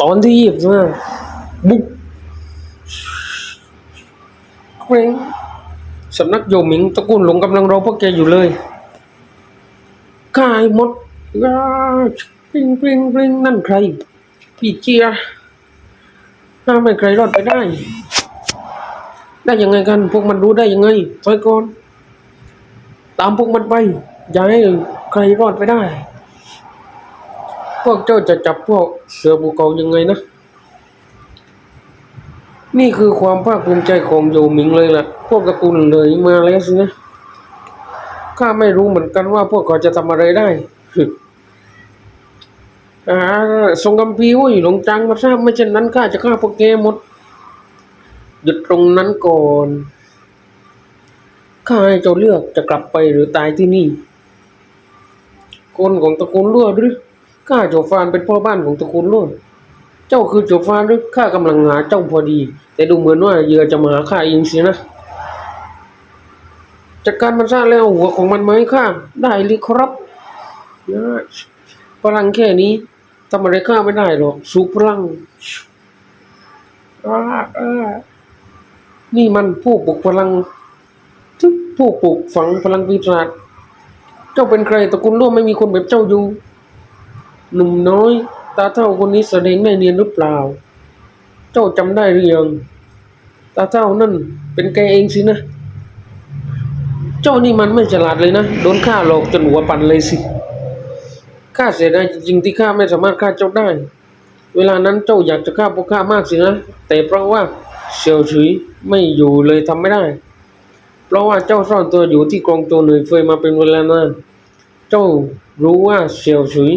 ตอนที่ยี่สิบห้าบุกเคว้งสำนักโยมิงตระกูลหลงกำลังรอพวกแกอยู่เลยกายหมดอ้าปริงปริงปริงนั่นใคร พี่เจียห้าไม่ใครรอดไปได้ ได้ยังไงกัน พวกมันรู้ได้ยังไงถอยก่อน ตามพวกมันไป อย่าให้ใครรอดไปได้ พวกเจ้าจะจับพวกเสือภูเขายังไงนะ นี่คือความภาคภูมิใจของโยมิงเลยล่ะ พวกตระกูลเลยมาแล้วสินะ ข้าไม่รู้เหมือนกันว่าพวกเขาจะทำอะไรได้อ่าทรงกำพีวุ้ยหลงจังมาทราบไม่เช่นนั้นข้าจะฆ่าพวกแกหมด หยุดตรงนั้นก่อนข้าให้เจ้าเลือกจะกลับไปหรือตายที่นี่คนของตระกูลลั่วหรือ ข้าโจฟานเป็นพ่อบ้านของตระกูลลั่วเจ้าคือโจฟานหรือข้ากำลังหาเจ้าพอดี แต่ดูเหมือนว่าเหยื่อจะมาหาข้าเองสินะจัดการมันซะแล้วหัวของมันมาให้ข้าได้เลยครับนะพลังแค่นี้ทำอะไรข้าไม่ได้หรอกสูพลังอาอานี่มันผู้ปลุกพลังทึกผู้ปลูกฝังพลังปีศาจเจ้าเป็นใครตระกูลร่วมไม่มีคนแบบเจ้าอยู่ หนุ่มน้อย ตาเท่าคนนี้แสดงไม่เนียนหรือเปล่า เจ้าจำได้หรือยังตาเท่านั่นเป็นแกเองสินะ เจ้านี่มันไม่ฉลาดเลยนะ โดนข้าหลอกจนหัวปั่นเลยสิข้าเสียดายจริงๆที่ข้าไม่สามารถฆ่าเจ้าได้ เวลานั้นเจ้าอยากจะฆ่าพวกข้ามากสินะ แต่เพราะว่าเสี่ยวฉุยไม่อยู่เลยทำไม่ได้ เพราะว่าเจ้าซ่อนตัวอยู่ที่กองโจรหน่วยเฟยมาเป็นเวลานาน เจ้ารู้ว่าเสี่ยวฉุย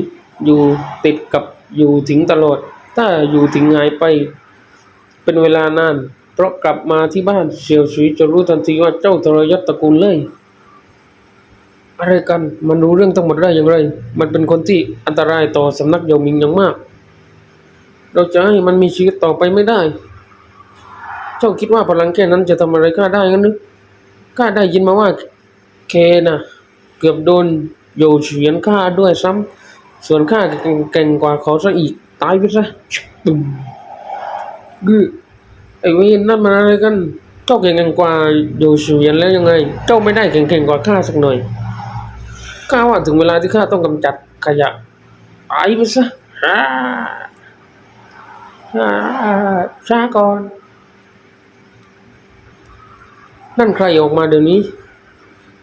อยู่ติดกับอยู่ถึงตลอด ถ้าอยู่ถึงหายไป เป็นเวลานาน เพราะกลับมาที่บ้านเสี่ยวฉุยจะรู้ทันทีว่าเจ้าทรยศตระกูลเลยอะไรกันมันรู้เรื่องทั้งหมดได้อย่างไร มันเป็นคนที่อันตรายต่อสำนักโยมิงอย่างมาก เราจะให้มันมีชีวิตต่อไปไม่ได้ เจ้าคิดว่าพลังแค่นั้นจะทำอะไรข้าได้งั้นหรือข้าได้ยินมาว่าเคนะเกือบโดนโยเฉียนฆ่าด้วยซ้ำ ส่วนข้าเก่งเก่งกว่าเขาซะอีก ตายไปซะตึมกึไอ้เวนนั่นมันอะไรกัน เจ้าเก่งกว่าโยเฉียนแล้วยังไง เจ้าไม่ได้เก่งเก่งกว่าข้าสักหน่อย ข้าว่าถึงเวลาที่ข้าต้องกำจัดขยะตายไปซะช้าก่อน นั่นใครออกมาเดี๋ยวนี้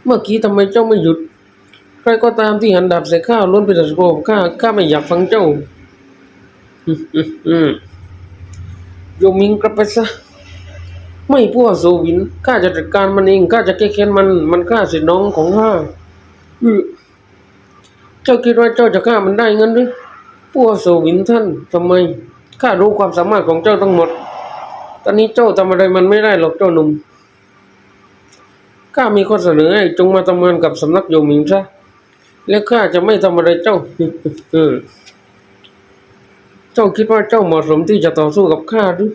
เมื่อกี้ทำไมเจ้าไม่หยุด ใครก็ตามที่หันดาบใส่ข้าล้วนเป็นศัตรูกับข้าข้าไม่อยากฟังเจ้าโยมิงกลับไปซะไม่พวกโซวินข้าจะจัดการมันเองข้าจะแก้แค้นมัน มันฆ่าสิทธิ์น้องของข้าเจ้าคิดว่าเจ้าจะฆ่ามันได้งั้นหรือพวกโซวินท่านทำไมข้ารู้ความสามารถของเจ้าทั้งหมด ตอนนี้เจ้าทำอะไรมันไม่ได้หรอกเจ้าหนุ่มข้ามีข้อเสนอให้จงมาทำงานกับสำนักโยมิงซะ แล้วข้าจะไม่ทำอะไรเจ้าเออเจ้าคิดว่าเจ้าเหมาะสมที่จะต่อสู้กับข้าหรือ